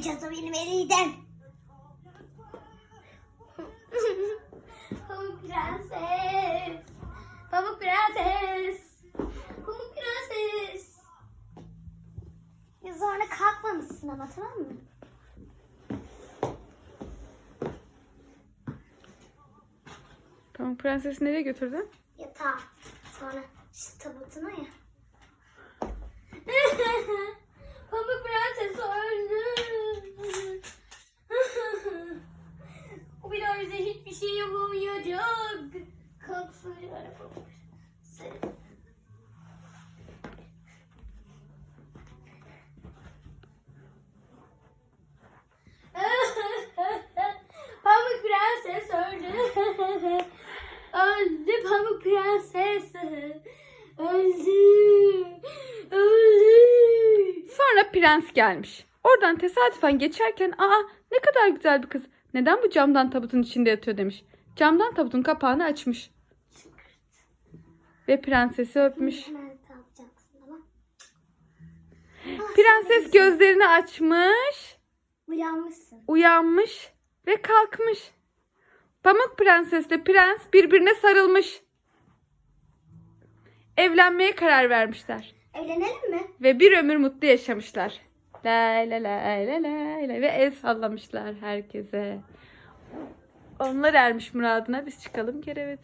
Necati benim elimden. Pamuk prenses. Pamuk prenses. Pamuk prenses. Ya sonra kalkmamışsın ama tamam mı? Tamam prensesi nereye götürdün? Yatağa. Sonra şu tabutuna ya. Pamuk prenses öldü. o bir şey yapamayacak. Kalksın prenses. Pamuk prenses öldü. öldü Pamuk prenses. Öldü. Öldü. Sonra prens gelmiş. Oradan tesadüfen geçerken aa ne kadar güzel bir kız. Neden bu camdan tabutun içinde yatıyor demiş. Camdan tabutun kapağını açmış. Ve prensesi öpmüş. Ama. Prenses gözlerini açmış, Uyanmışsın. uyanmış ve kalkmış. Pamuk prensesle prens birbirine sarılmış. Evlenmeye karar vermişler. Evlenelim mi? Ve bir ömür mutlu yaşamışlar. La la la la la la ve el sallamışlar herkese. Onlar ermiş muradına biz çıkalım kerevete.